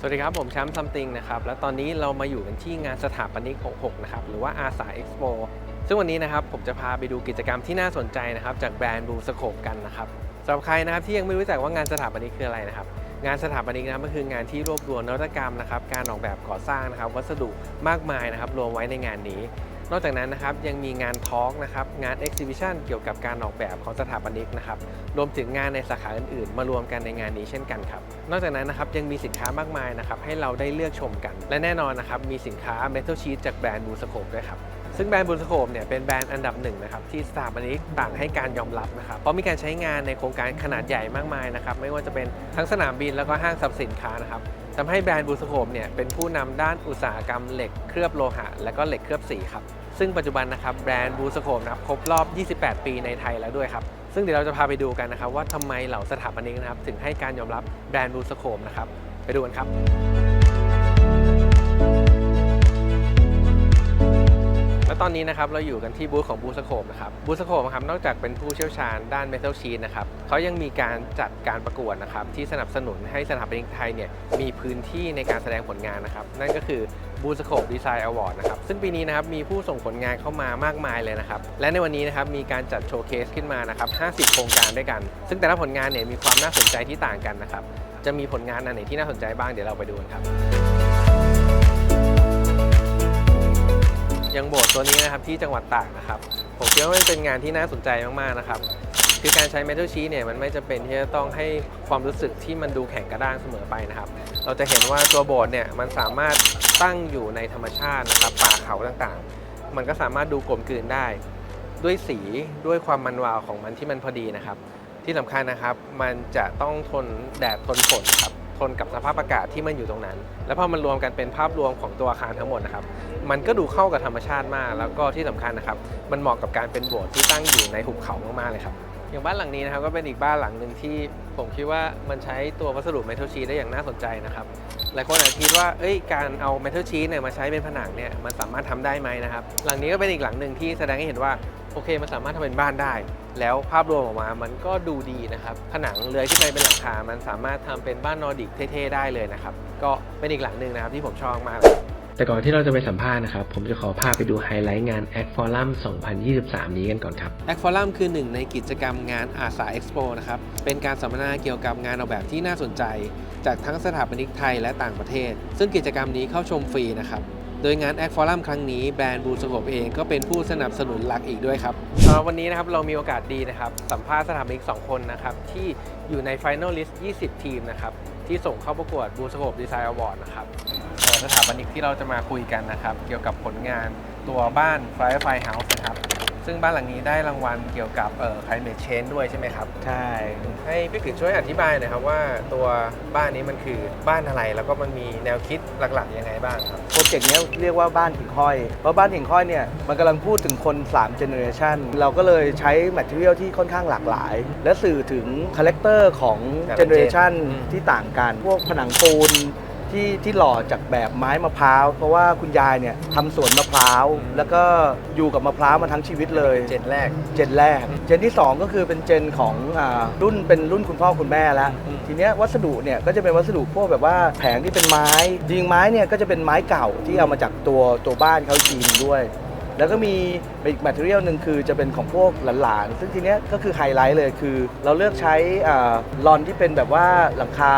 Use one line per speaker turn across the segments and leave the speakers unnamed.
สวัสดีครับ ผมแชมป์ซัมติงนะครับ และตอนนี้เรามาอยู่กันที่งานสถาปนิก 66 นะครับ หรือว่าอาสาเอ็กซ์โปซึ่งวันนี้นะครับ ผมจะพาไปดูกิจกรรมที่น่าสนใจนะครับ จากแบรนด์บูสโคปกันนะครับสำหรับใครนะครับที่ยังไม่รู้จักว่างานสถาปนิกคืออะไรนะครับ งานสถาปนิกนะก็คืองานที่รวบรวมนวัตกรรมนะครับ การออกแบบก่อสร้างนะครับ วัสดุมากมายนะครับ รวมไว้ในงานนี้ นอกจากนั้นนะครับยังมีงานทอล์กนะครับ งานเอ็กซิบิชันเกี่ยวกับการออกแบบของสถาปนิกนะครับ รวมถึงงานในสาขาอื่นๆ มารวมกันในงานนี้เช่นกันครับ นอกจากนั้นนะครับยังมีสินค้ามากมายนะครับให้เราได้เลือกชมกัน และแน่นอนนะครับมีสินค้า Metal Sheet จากแบรนด์บูสโคปด้วยครับซึ่งแบรนด์บูสโคปเนี่ยเป็นแบรนด์อันดับหนึ่งนะครับที่สถาปนิกต่างให้การยอมรับนะครับเพราะมีการใช้งานในโครงการขนาดใหญ่มากมายนะครับไม่ว่าจะเป็นทั้งสนามบินแล้วก็ห้างสรรพสินค้านะครับทำให้แบรนด์บูสโคปเนี่ยเป็นผู้นำด้านอุตสาหกรรมเหล็กเคลือบโลหะ และก็เหล็กเคลือบสีครับซึ่งปัจจุบันนะครับแบรนด์บูสโคปนะครับครบรอบ 28 ปีในไทยแล้วด้วยครับ ซึ่งเดี๋ยวเราจะพาไปดูกันนะครับว่าทำไมเหล่าสถาปนิกนะครับ ถึงให้การยอมรับแบรนด์บูสโคปนะครับ ไปดูกันครับ และตอนนี้นะครับเราอยู่กันที่บูธของบูสโคปนะครับบูสโคปนะครับนอกจากเป็นผู้เชี่ยวชาญด้านเมทัลชีนนะครับเขายังมีการจัดการประกวดนะครับที่สนับสนุนให้สถาปนิกไทยเนี่ยมีพื้นที่ในการแสดงผลงานนะครับ นั่นก็คือ บูสโคปดีไซน์อวอร์ดนะครับซึ่งปีนี้นะครับมีผู้ส่งผลงานเข้ามามากมายเลยนะครับ และในวันนี้นะครับมีการจัดโชว์เคสขึ้นมานะครับ 50 โครงการด้วยกัน ซึ่งแต่ละผลงานเนี่ยมีความน่าสนใจที่ต่างกันนะครับ จะมีผลงานอันไหนที่น่าสนใจบ้างเดี๋ยวเราไปดูกันครับยังโบสถ์ตัวนี้นะครับที่จังหวัดตากนะครับผมคิดว่ามันเป็นงานที่น่าสนใจมากๆนะครับ คือการใช้เมทัลชีเนี่ยมันไม่จำเป็นที่จะต้องให้ความรู้สึกที่มันดูแข็งกระด้างเสมอไปนะครับ เราจะเห็นว่าตัวโบสถ์เนี่ยมันสามารถตั้งอยู่ในธรรมชาตินะครับป่าเขาต่างๆ มันก็สามารถดูกลมกลืนได้ ด้วยสีด้วยความมันวาวของมันที่มันพอดีนะครับ ที่สำคัญนะครับมันจะต้องทนแดดทนฝนครับทนกับสภาพอากาศที่มันอยู่ตรงนั้น แล้วพอมันรวมกันเป็นภาพรวมของตัวอาคารทั้งหมดนะครับ มันก็ดูเข้ากับธรรมชาติมาก แล้วก็ที่สำคัญนะครับ มันเหมาะกับการเป็นโบสถ์ที่ตั้งอยู่ในหุบเขามากๆเลยครับ อย่างบ้านหลังนี้นะครับก็เป็นอีกบ้านหลังหนึ่งที่ผมคิดว่ามันใช้ตัววัสดุเมทัลชีได้อย่างน่าสนใจนะครับหลายคนอาจจะคิดว่าเอ้ยการเอาเมทัลชีเนี่ยมาใช้เป็นผนังเนี่ยมันสามารถทำได้ไหมนะครับหลังนี้ก็เป็นอีกหลังหนึ่งที่แสดงให้เห็นว่าโอเคมันสามารถทำเป็นบ้านได้ แล้วภาพรวมออกมามันก็ดูดีนะครับผนังเลื้อยขึ้นไปเป็นหลังคา มันสามารถทำเป็นบ้านนอร์ดิกเท่ๆได้เลยนะครับก็เป็นอีกหลังหนึ่งนะครับที่ผมชอบมากเลย แต่ก่อนที่เราจะไปสัมภาษณ์นะครับ ผมจะขอพาไปดูไฮไลท์งาน a c Forum 2023 นี้กันก่อนครับ a c Forum คือหนึ่งในกิจกรรมงานอาสา Expo นะครับ เป็นการสัมมนาเกี่ยวกับงานออกแบบที่น่าสนใจ จากทั้งสถาปนิกไทยและต่างประเทศ ซึ่งกิจกรรมนี้เข้าชมฟรีนะครับ โดยงาน a c Forum ครั้งนี้แบรนด์บูสโคปเองก็เป็นผู้สนับสนุนหลักอีกด้วยครับสำหรับวันนี้นะครับเรามีโอกาสดีนะครับสัมภาษณ์สถาปนิก2คนนะครับที่อยู่ใน Final List 20 ทีมนะครับ ที่ส่งเข้าประกวดบูสโคปดีไซน์อวอร์ดนะครับสถาปนิกที่เราจะมาคุยกันนะครับ เกี่ยวกับผลงานตัวบ้านไฟไฟเฮาส์นะครับ ซึ่งบ้านหลังนี้ได้รางวัลเกี่ยวกับเอ่อ climate change ด้วยใช่ไหมครับ
ใช่
ให้พี่กฤษช่วยอธิบายหน่อยครับว่าตัวบ้านนี้มันคือบ้านอะไรแล้วก็มันมีแนวคิดหลักๆยังไงบ้างครับ
โปรเจกต์เนี้ยเรียกว่าบ้านหิ่งห้อย เพราะบ้านหิ่งห้อยเนี่ยมันกำลังพูดถึงคน3 generation เราก็เลยใช้ material ที่ค่อนข้างหลากหลาย และสื่อถึงคาแรคเตอร์ของ
แต่ละ
generation
อืม
ที่ต่างกัน พวกผนังปูน ที่ที่หล่อจากแบบไม้มะพร้าวเพราะว่าคุณยายเนี่ยทำสวนมะพร้าว แล้วก็อยู่กับมะพร้าวมาทั้งชีวิตเลย
เจนแรก
เจนแรก เจนที่ 2 ก็คือเป็นเจนของอารุ่นเป็นรุ่นคุณพ่อคุณแม่แล้ว
อืม
ทีเนี้ยวัสดุเนี่ยก็จะเป็นวัสดุพวกแบบว่าแผงที่เป็นไม้จริงไม้เนี่ยก็จะเป็นไม้เก่าที่เอามาจากตัวตัวบ้านเขาอีกทีหนึงด้วย แล้วก็มีอีกแมทเทอเรียลหนึ่งคือจะเป็นของพวกหลานๆ ซึ่งทีเนี้ยก็คือไฮไลท์เลยคือ เราเลือกใช้ลอนที่เป็นแบบว่าหลังคา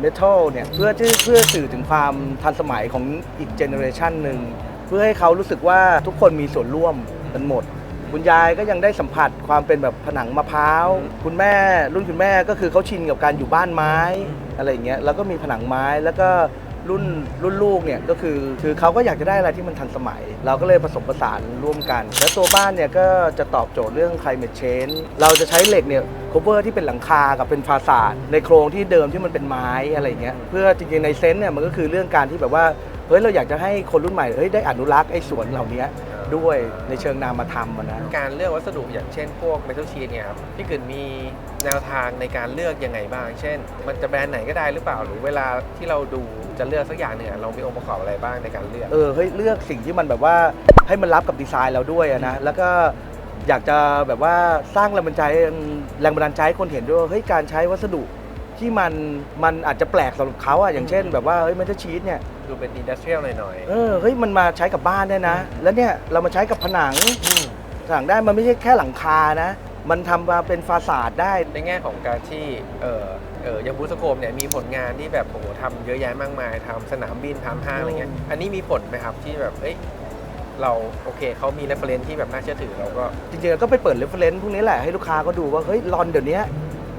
เมทัลเนี่ยเพื่อที่เพื่อสื่อถึงความทันสมัยของอีกเจเนอเรชันหนึ่งเพื่อให้เขารู้สึกว่าทุกคนมีส่วนร่วมกันหมดคุณยายก็ยังได้สัมผัสความเป็นแบบผนังมะพร้าว คุณแม่รุ่นคุณแม่ก็คือเขาชินกับการอยู่บ้านไม้อะไรอย่างเงี้ย แล้วก็มีผนังไม้ แล้วก็ รุ่นรุ่นลูกเนี่ยก็คือคือเขาก็อยากจะได้อะไรที่มันทันสมัย เราก็เลยผสมผสานร่วมกัน แล้วตัวบ้านเนี่ยก็จะตอบโจทย์เรื่อง climate change เราจะใช้เหล็กเนี่ย cover ที่เป็นหลังคากับเป็นฟาสาดในโครงที่เดิมที่มันเป็นไม้อะไรอย่างเงี้ยเพื่อจริงๆในเซนส์เนี่ยมันก็คือเรื่องการที่แบบว่าเฮ้ยเราอยากจะให้คนรุ่นใหม่เฮ้ยได้อนุรักษ์ไอ้สวนเหล่านี้ ด้วยในเชิงนามธรรมอะนะ
การเลือกวัสดุอย่างเช่นพวกเมทัลชีเนี่ยครับพี่กฤษมีแนวทางในการเลือกยังไงบ้าง เช่น มันจะแบรนด์ไหนก็ได้หรือเปล่า หรือเวลาที่เราดูจะเลือกสักอย่างเนี่ยเรามีองค์ประกอบอะไรบ้างในการเลือก
เออเฮ้ยเลือกสิ่งที่มันแบบว่าให้มันรับกับดีไซน์เราด้วยอะนะแล้วก็อยากจะแบบว่าสร้างแรงบันดาลใจแรงบันดาลใจให้คนเห็นด้วยว่าเฮ้ยการใช้วัสดุ ที่มันมันอาจจะแปลกสำหรับเขาอะอย่างเช่น แบบว่าเฮ้ยเมทัลชีตเนี่ย
ดูเป็นอินดัสเทรียลหน่อย
เออเฮ้ยมันมาใช้กับบ้านได้นะ แล้วเนี่ยเรามาใช้กับผนัง
ๆอืม
ผนังได้มันไม่ใช่แค่หลังคานะ มันทำมาเป็นฟาสาดได้
ในแง่ของการที่เออเอออย่างบูสโคมเนี่ยมีผลงานที่แบบโอ้โหทำเยอะแยะมากมายทำสนามบินทำห้างอะไรเงี้ย
อืม
อันนี้มีผลไหมครับที่แบบเอ้ยเราโอเคเขามีเรฟเฟรนที่แบบน่าเชื่อถือเราก็
จริงๆก็ไปเปิดเรฟเฟรนซ์พวกนี้แหละให้ลูกค้าก็ดูว่าเฮ้ยลอนเดี๋ยวนี้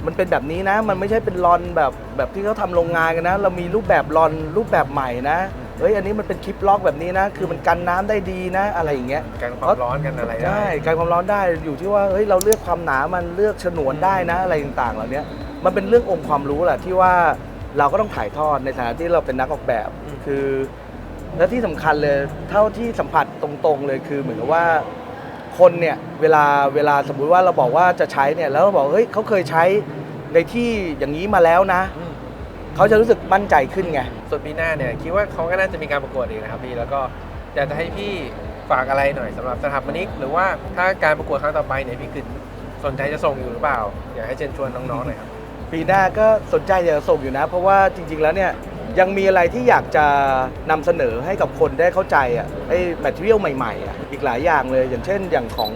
มันเป็นแบบนี้นะ มันไม่ใช่เป็นลอนแบบแบบที่เขาทำโรงงานกันนะ เรามีรูปแบบลอนรูปแบบใหม่นะเฮ้ยอันนี้มันเป็นคลิปล็อกแบบนี้นะ คือมันกันน้ำได้ดีนะ อะไรอย่างเงี้ย
การความร้อนกันอะไรได้
ใช่การความร้อนได้อยู่ที่ว่าเฮ้ยเราเลือกความหนามันเลือกฉนวนได้นะอะไรต่างๆเหล่านี้มันเป็นเรื่ององค์ความรู้แหละที่ว่าเราก็ต้องถ่ายทอดในฐานะที่เราเป็นนักออกแบบ
อืม
คือ และที่สำคัญเลยเท่าที่สัมผัสตรงๆเลยคือเหมือนกับว่า คนเนี่ยเวลาเวลาสมมุติว่าเราบอกว่าจะใช้เนี่ยแล้วเราบอกเฮ้ยเขาเคยใช้ในที่อย่างนี้มาแล้วนะ
อืม
เขาจะรู้สึกมั่นใจขึ้นไง
ส่วนปีหน้าเนี่ยคิดว่าเขาก็น่าจะมีการประกวดอีกนะครับพี่แล้วก็อยากจะให้พี่ฝากอะไรหน่อยสำหรับสถาปนิกหรือว่าถ้าการประกวดครั้งต่อไปเนี่ยพี่คือสนใจจะส่งอยู่หรือเปล่า อยากให้เชิญชวนน้องๆหน่อยครับ
ปีหน้าก็สนใจอยากจะส่งอยู่นะ เพราะว่าจริง ๆ แล้วเนี่ย ยังมีอะไรที่อยากจะนำเสนอให้กับคนได้เข้าใจอะไอ้แมทเทียลใหม่ๆอะอีกหลายอย่างเลย อย่างเช่นอย่างของ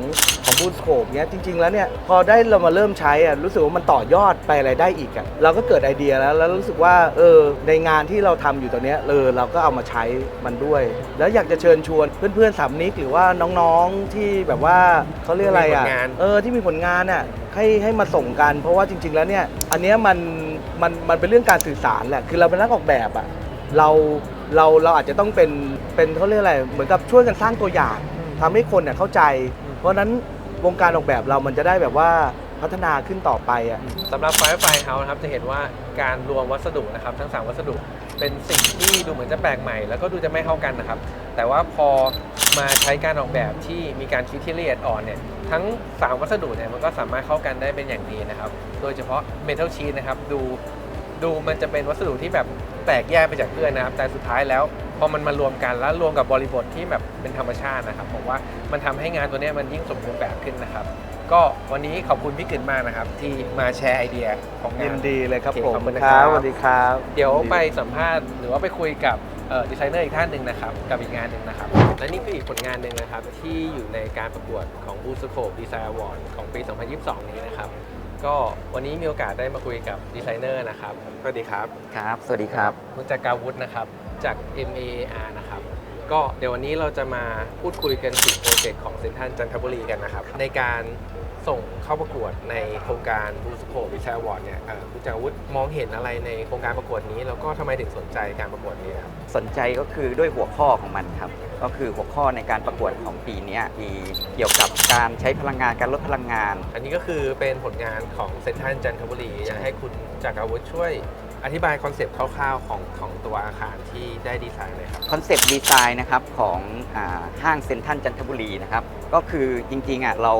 ของบูสโคปเนี้ยจริง ๆ แล้วเนี่ยพอได้เรามาเริ่มใช้อะรู้สึกว่ามันต่อยอดไปอะไรได้อีกอะเราก็เกิดไอเดียแล้วแล้วรู้สึกว่าเออในงานที่เราทำอยู่ตอนเนี้ยเออเราก็เอามาใช้มันด้วย แล้วอยากจะเชิญชวนเพื่อนๆสามนิกหรือว่าน้องๆที่แบบว่าเขาเรียกอะไรอะ
มีผลงาน
เออที่มีผลงานอะให้ให้มาส่งกัน เพราะว่าจริง ๆ แล้วเนี่ยอันเนี้ยมัน มันมันเป็นเรื่องการสื่อสารแหละคือเราเป็นนักออกแบบอะเราเราเราอาจจะต้องเป็นเป็นเขาเรียกอะไรเหมือนกับช่วยกันสร้างตัวอย่างทำให้คนเนี่ยเข้าใจ เพราะฉะนั้นวงการออกแบบเรามันจะได้แบบว่าพัฒนาขึ้นต่อไปอะ
สำหรับไฟไฟเฮาส์นะครับจะเห็นว่าการรวมวัสดุนะครับทั้ง 3 วัสดุ เป็นสิ่งที่ดูเหมือนจะแปลกใหม่ แล้วก็ดูจะไม่เข้ากันนะครับ แต่ว่าพอมาใช้การออกแบบที่มีการคิดที่ละเอียดอ่อนเนี่ยทั้ง 3 วัสดุเนี่ยมันก็สามารถเข้ากันได้เป็นอย่างดีนะครับ โดยเฉพาะเมทัลชีตนะครับดูดูมันจะเป็นวัสดุที่แบบแตกแยกไปจากเพื่อนนะครับ แต่สุดท้ายแล้วพอมันมารวมกันแล้วรวมกับบริบทที่แบบเป็นธรรมชาตินะครับผมว่ามันทำให้งานตัวนี้มันยิ่งสมบูรณ์แบบขึ้นนะครับ ก็วันนี้ขอบคุณพี่กึ่นมากนะครับ ที่มาแชร์ไอเดียของงา
ยิ
น
น ดีเลยครับ
โอเค
ผม
ขอบคุณนะครับ
สวัสดีครับ
เดี๋ยวไปสัมภาษณ์หรือว่าไปคุยกับเอ่อดีไซเนอร์อีกท่านหนึ่งนะครับ กับอีกงานหนึ่งนะครับ และนี่คืออีกผลงานหนึ่งนะครับ ที่อยู่ในการประกวดของ b o o s c o p e Design Award ของปี 2022 นี้นะครับ ก็วันนี้มีโอกาสได้มาคุยกับดีไซเนอร์นะครับสวัสดีครับ
ครับ สวัสดีครับ
คุณจักราวุฒินะครับ จาก MAR นะครับ ก็เดี๋ยววันนี้เราจะมาพูดคุยกันถึงโปรเจกต์ของเซนทันจันทบุรีกันนะครับ ในการ ส่งเข้าประกวดในโครงการบูสโควิชาวอร์ดเนี่ยเอ่อคุณจักราวุฒิมองเห็นอะไรในโครงการประกวดนี้แล้วก็ทำไมถึงสนใจการประกวดนี้ครับ
สนใจก็คือด้วยหัวข้อของมันครับ ก็คือหัวข้อในการประกวดของปีเนี้ยมีเกี่ยวกับการใช้พลังงานการลดพลังงาน
อันนี้ก็คือเป็นผลงานของเซนทันจันทบุรีอยากให้คุณจักราวุฒิช่วยอธิบายคอนเซปต์คร่าวๆของของตัวอาคารที่ได้ดีไซน์เลยครับ
คอนเซปต์ดีไซน์นะครับของอาห้างเซ็นทรัลจันทบุรีนะครับก็คือจริงๆอะเรา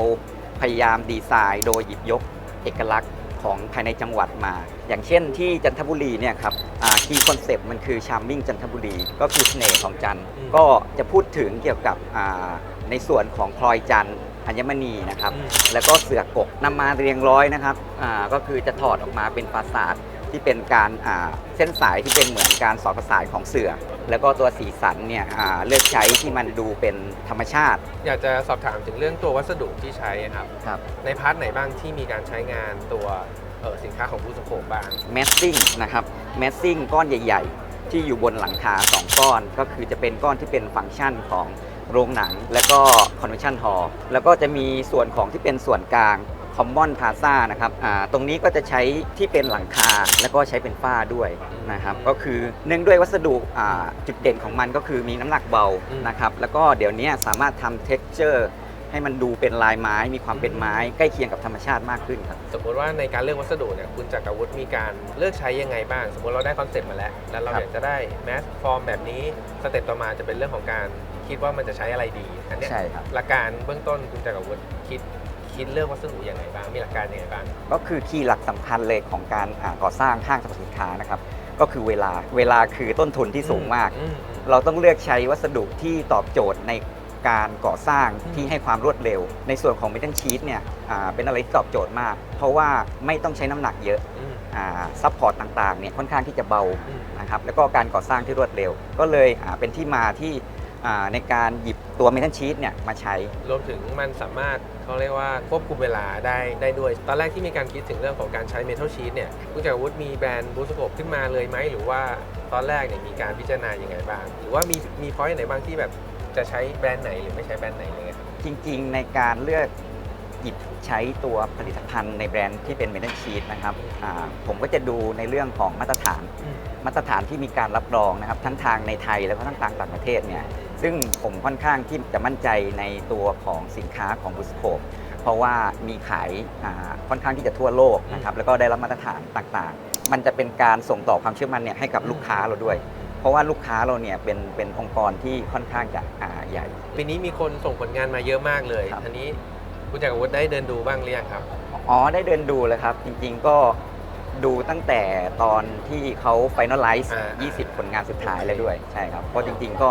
พยายามดีไซน์ โดยหยิบยกเอกลักษณ์ของภายในจังหวัดมา อย่างเช่นที่จันทบุรีเนี่ยครับคีย์คอนเซปต์มันคือ charming จันทบุรี ก็คือเสน่ห์ของจันทร์
อืม
ก็จะพูดถึงเกี่ยวกับอ่าในส่วนของพลอยจันทร์อัญมณีนะครับ
อืม
แล้วก็เสือกกนำมาเรียงร้อยนะครับอ่าก็คือจะถอดออกมาเป็นปราสาท ที่เป็นการอ่าเส้นสายที่เป็นเหมือนการสอดประสายของเสือ แล้วก็ตัวสีสันเนี่ยอ่าเลือกใช้ที่มันดูเป็นธรรมชาติ
อยากจะสอบถามถึงเรื่องตัววัสดุที่ใช้ครับ
ครับ
ในพาร์ทไหนบ้างที่มีการใช้งานตัวเอ่อสินค้าของบูสโคปบ้าง
แมสซิ่งนะครับแมสซิ่งก้อนใหญ่ ๆ ที่อยู่บนหลังคา2ก้อน ก็คือจะเป็นก้อนที่เป็นฟังก์ชันของโรงหนัง และก็คอนเวนชั่นฮอลล์แล้วก็จะมีส่วนของที่เป็นส่วนกลาง คอมมอนพาซานะครับอ่าตรงนี้ก็จะใช้ที่เป็นหลังคาแล้วก็ใช้เป็นฝ้าด้วยนะครับก็คือเนื่องด้วยวัสดุอ่าจุดเด่นของมันก็คือมีน้ำหนักเบา
อืม
นะครับแล้วก็เดี๋ยวนี้สามารถทำเท็กเจอร์ให้มันดูเป็นลายไม้มีความเป็นไม้ใกล้เคียงกับธรรมชาติมากขึ้นครับ
สมมติว่าในการเลือกวัสดุเนี่ยคุณจักรวุฒิมีการเลือกใช้ยังไงบ้าง สมมติเราได้คอนเซ็ปต์มาแล้ว แล้วเรา
ครับ
อยากจะได้แมสฟอร์มแบบนี้สเต็ปต่อมาจะเป็นเรื่องของการคิดว่ามันจะใช้อะไรดีอันเนี้ย
ใช่ครับ
หลักการเบื้องต้นคุณจักรวุฒิคิด คิดเลือกวัสดุยังไงบ้าง มีหลักการยังไงบ้าง
ก็คือคีย์หลักสำคัญเลยของการอ่าก่อสร้างห้างสรรพสินค้านะครับ ก็คือเวลา เวลาคือต้นทุนที่สูงมาก
อืม
เราต้องเลือกใช้วัสดุที่ตอบโจทย์ในการก่อสร้าง
อืม
ที่ให้ความรวดเร็ว ในส่วนของเมทัลชีตเนี่ยอ่าเป็นอะไรที่ตอบโจทย์มาก เพราะว่าไม่ต้องใช้น้ำหนักเยอะ
อืม
ซัพพอร์ตต่างๆเนี่ยค่อนข้างที่จะเบา
อืม
นะครับแล้วก็การก่อสร้างที่รวดเร็ว ก็เลยอ่าเป็นที่มาที่ อ่าในการหยิบตัวเมทัลชีตเนี่ยมาใช้
รวมถึงมันสามารถเขาเรียกว่าควบคุมเวลาได้ได้ด้วย ตอนแรกที่มีการคิดถึงเรื่องของการใช้ Metal Sheet เนี่ยผู้จักรวุฒิมีแบรนด์บูสโคปขึ้นมาเลยไหม หรือว่าตอนแรกเนี่ยมีการพิจารณายังไงบ้าง หรือว่ามีมีพอยต์ไหนบ้างที่แบบจะใช้แบรนด์ไหนหรือไม่ใช้แบรนด์ไหนอะไรเลยครับ
จริงๆ ในการเลือกหยิบใช้ตัวผลิตภัณฑ์ในแบรนด์ที่เป็นเมทัลชีตนะครับอ่าผมก็จะดูในเรื่องของมาตรฐาน มาตรฐานที่มีการรับรองนะครับ ทั้งทางในไทยแล้วก็ทั้งทางต่างประเทศเนี่ย ซึ่งผมค่อนข้างที่จะมั่นใจในตัวของสินค้าของบุสโคปเพราะว่ามีขายอ่าค่อนข้างที่จะทั่วโลกนะครับแล้วก็ได้รับมาตรฐานต่างๆ มันจะเป็นการส่งต่อความเชื่อมั่นเนี่ยให้กับลูกค้าเราด้วย เพราะว่าลูกค้าเราเนี่ยเป็นเป็นองค์กรที่ค่อนข้างจะอ่าใหญ่
ปีนี้มีคนส่งผลงานมาเยอะมากเลย
ครับ
ทีนี้ผู้จักรวุฒิได้เดินดูบ้างหรือยังครับ
อ๋อได้เดินดูเลยครับ จริงๆก็ดูตั้งแต่ตอนที่เขา finalize
อ่า
20 ผลงานสุดท้ายแล้วด้วย ใช่ครับ เพราะจริงๆก็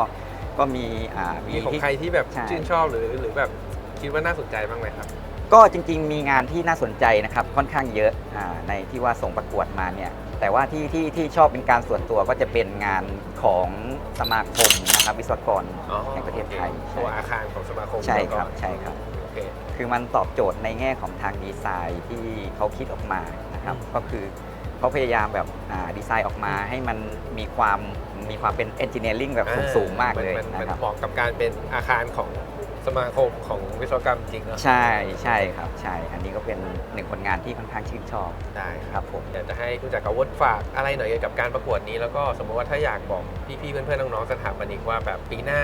ก็มีอ่า
มีของ
ที่
ใครที่แบบ
ใช่
ชื่นชอบหรือหรือแบบคิดว่าน่าสนใจบ้างไหมครับ
ก็จริง ๆ มีงานที่น่าสนใจนะครับค่อนข้างเยอะอาในที่ว่าส่งประกวดมาเนี่ยแต่ว่าที่ที่ที่ชอบเป็นการส่วนตัวก็จะเป็นงานของสมาคมนะครับวิศวกร
อ๋อ
แห่งประเทศไทย
ตัวอาคารของสมาคม
ใช่ครับ
แล้วก็
ใช่ครับ
โอเค
คือมันตอบโจทย์ในแง่ของทางดีไซน์ที่เขาคิดออกมานะครับ
อืม
ก็คือ เขาพยายามแบบอ่าดีไซน์ออกมาให้มันมีความมีความเป็นเอนจิเนียริงแบบสูงสูงมากเลย
มัน
นะ
มัน
ครับ
เหมาะกับการเป็นอาคารของสมาคมของวิศวกรรมจริงเนาะ
ใช่ใช่ครับใช่ อันนี้ก็เป็นหนึ่งผลงานที่ค่อนข้างชื่นชอบ
ได้ค
ครับรับผม
อยากจะให้ผู้จัดการวุฒิฝากอะไรหน่อยเกี่ยวกับการประกวดนี้แล้วก็สมมติว่าถ้าอยากบอกพี่ๆเพื่อนๆน้องๆสถาปนิกว่าแบบปีหน้า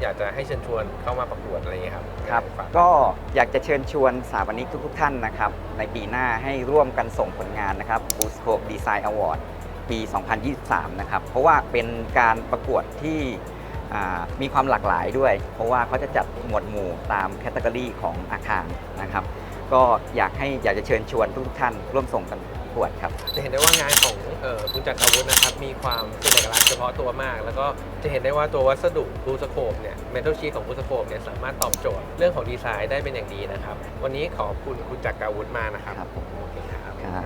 อยากจะให้เชิญชวนเข้ามาประกวดอะไรอย่างเงี้ยครับ
ครับ
ฝาก
ก็อยากจะเชิญชวนสถาปนิกทุกๆท่านนะครับ ในปีหน้าให้ร่วมกันส่งผลงานนะครับ b o o s c o p e Design Award ปี 2023 นะครับ เพราะว่าเป็นการประกวดที่อ่ามีความหลากหลายด้วย เพราะว่าเขาจะจัดหมวดหมู่ตามแคตตากรีของอาคารนะครับ ก็อยากให้อยากจะเชิญชวนทุกๆท่านร่วมส่งกันประก วดครับ
จะเห็นได้ว่างานของเอ่อคุณจัดอาวุธนะครับ มีความเป็นเอกลักษณ์เฉพาะตัวมาก แล้วก็จะเห็นได้ว่าตัววัสดุบูสโคปเนี่ยเมทัลชีของบูสโคปเนี่ยสามารถตอบโจทย์เรื่องของดีไซน์ได้เป็นอย่างดีนะครับ วันนี้ขอบคุณคุณจักรอาวุธมากนะครับ
ครับผม
โอเคครับ
ครับ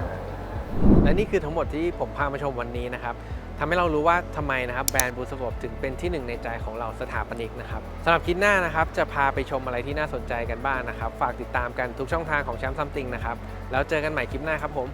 และนี่คือทั้งหมดที่ผมพามาชมวันนี้นะครับทำให้เรารู้ว่าทำไมนะครับแบรนด์บูสโคปถึงเป็นที่หนึ่งในใจของเราสถาปนิกนะครับสำหรับคลิปหน้านะครับจะพาไปชมอะไรที่น่าสนใจกันบ้างนะครับ ฝากติดตามกันทุกช่องทางของแชมป์ซัมติงนะครับ แล้วเจอกันใหม่คลิปหน้าครับผม